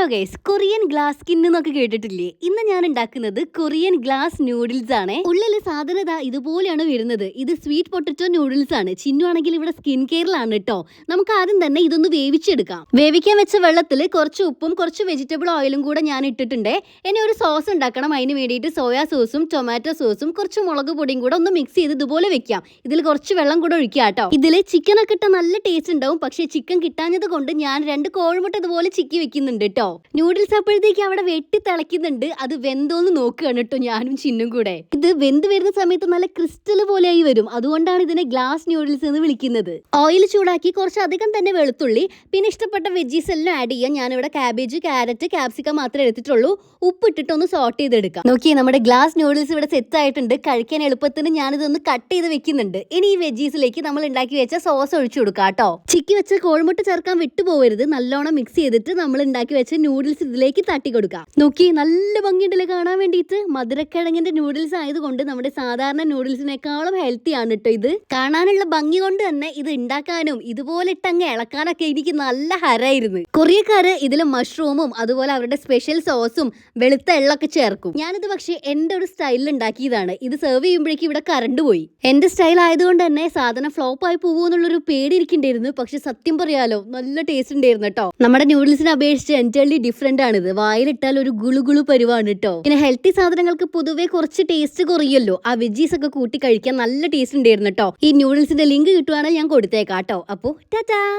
Hello guys Korean glass skin എന്നൊക്കെ കേട്ടിട്ടില്ലേ? ഇന്ന് ഞാൻ ഉണ്ടാക്കുന്നത് കൊറിയൻ ഗ്ലാസ് നൂഡിൽസ് ആണ്. ഉള്ളിൽ സാധനത ഇതുപോലെയാണ് വരുന്നത്. ഇത് സ്വീറ്റ് പൊട്ടറ്റോ നൂഡിൽസ് ആണ്. ചിന്നു ആണെങ്കിൽ ഇവിടെ സ്കിൻ കെയറിലാണ് കേട്ടോ നമുക്ക് ആദ്യം തന്നെ ഇതൊന്ന് വേവിച്ചെടുക്കാം. വേവിക്കാൻ വെച്ച വെള്ളത്തിൽ കുറച്ച് ഉപ്പും കുറച്ച് വെജിറ്റബിൾ ഓയിലും കൂടെ ഞാൻ ഇട്ടിട്ടുണ്ട്. ഇനി ഒരു സോസ് ഉണ്ടാക്കണം. അതിന് വേണ്ടിയിട്ട് സോയാ സോസും ടൊമാറ്റോ സോസും കുറച്ച് മുളക് പൊടിയും കൂടെ ഒന്ന് മിക്സ് ചെയ്ത് ഇതുപോലെ വെക്കാം. ഇതിൽ കുറച്ച് വെള്ളം കൂടെ ഒഴിക്കാം കേട്ടോ ഇതിൽ ചിക്കനൊക്കെ ഇട്ട നല്ല ടേസ്റ്റ് ഉണ്ടാവും. പക്ഷേ ചിക്കൻ കിട്ടാഞ്ഞത് കൊണ്ട് ഞാൻ രണ്ട് കോഴിമുട്ട ഇതുപോലെ ചിക്കി വെക്കുന്നുണ്ട് കേട്ടോ നൂഡിൽസ് അപ്പോഴത്തേക്ക് അവിടെ വെട്ടി തിളയ്ക്കുന്നുണ്ട്. അത് വെന്തോന്ന് നോക്കുകയാണ് കേട്ടോ ഞാനും ചിന്നും കൂടെ. ഇത് വെന്ത് വരുന്ന സമയത്ത് നല്ല ക്രിസ്റ്റൽ പോലെയായി വരും. അതുകൊണ്ടാണ് ഇതിനെ ഗ്ലാസ് നൂഡിൽസ് എന്ന് വിളിക്കുന്നത്. ഓയിൽ ചൂടാക്കി കുറച്ചധികം തന്നെ വെളുത്തുള്ളി പിന്നെ ഇഷ്ടപ്പെട്ട വെജീസ് എല്ലാം ആഡ് ചെയ്യാം. ഞാനിവിടെ കാബേജ് ക്യാരറ്റ് ക്യാപ്സിക്കം മാത്രമേ എടുത്തിട്ടുള്ളൂ. ഉപ്പ് ഇട്ടിട്ട് ഒന്ന് സോട്ട് ചെയ്തെടുക്കാം. നോക്കിയേ നമ്മുടെ ഗ്ലാസ് നൂഡിൽസ് ഇവിടെ സെറ്റ് ആയിട്ടുണ്ട്. കഴിക്കാൻ എളുപ്പത്തിന് ഞാനിതൊന്ന് കട്ട് ചെയ്ത് വെക്കുന്നുണ്ട്. ഇനി ഈ വെജീസിലേക്ക് നമ്മൾ ഉണ്ടാക്കി വെച്ച സോസ് ഒഴിച്ചു കൊടുക്കാം കേട്ടോ ചിക്കി വെച്ച കോഴിമുട്ട ചേർക്കാൻ വിട്ടുപോകരുത് നല്ലോണം മിക്സ് ചെയ്തിട്ട് നമ്മൾ ഉണ്ടാക്കി വെച്ച നൂഡിൽസ് ഇതിലേക്ക് തട്ടി കൊടുക്കാം നോക്കി നല്ല ഭംഗിയുണ്ടല്ലേ കാണാൻ വേണ്ടിയിട്ട്? മധുരക്കിഴങ്ങിന്റെ നൂഡിൽസ് ആയതുകൊണ്ട് നമ്മുടെ സാധാരണ നൂഡിൽസിനേക്കാളും ഹെൽത്തി ആണ് കേട്ടോ ഇത്. കാണാനുള്ള ഭംഗി കൊണ്ട് തന്നെ ഇത് ഉണ്ടാക്കാനും ഇതുപോലെ ഇട്ടങ്ങ് ഇളക്കാനൊക്കെ എനിക്ക് നല്ല ഹരായിരുന്നു. കൊറിയക്കാര് ഇതിൽ മഷ്റൂമും അതുപോലെ അവരുടെ സ്പെഷ്യൽ സോസും വെളുത്ത എള്ളൊക്കെ ചേർക്കും. ഞാനിത് പക്ഷേ എന്റെ ഒരു സ്റ്റൈലിൽ ഉണ്ടാക്കിയതാണ്. ഇത് സെർവ് ചെയ്യുമ്പോഴേക്കും ഇവിടെ കറണ്ട് പോയി. എന്റെ സ്റ്റൈൽ ആയതുകൊണ്ട് തന്നെ സാധനം ഫ്ലോപ്പ് ആയി പോകുമോ എന്നുള്ളൊരു പേടി ഇരിക്കണ്ടായിരുന്നു പക്ഷെ സത്യം പറയാലോ നല്ല ടേസ്റ്റ് ഉണ്ടായിരുന്നു കേട്ടോ നമ്മുടെ നൂഡിൽസിനെ അപേക്ഷിച്ച് എന്റേർലി ഡിഫറെന്റ് ആണിത്. വായിലിട്ടാൽ ഒരു ഗുളുഗുളു പരിവാണ് കേട്ടോ പിന്നെ ഹെൽത്തി സാധനങ്ങൾക്ക് പൊതുവേ കുറച്ച് ടേസ്റ്റ് കുറയുമല്ലോ. ആ വെജീസ് ഒക്കെ കൂട്ടി കഴിക്കാൻ നല്ല ടേസ്റ്റ് ഉണ്ടായിരുന്നു കേട്ടോ ഈ നൂഡിൽസിന്റെ ലിങ്ക് കിട്ടുവാണെങ്കിൽ ഞാൻ കൊടുത്തേക്കാം കേട്ടോ ടാറ്റാ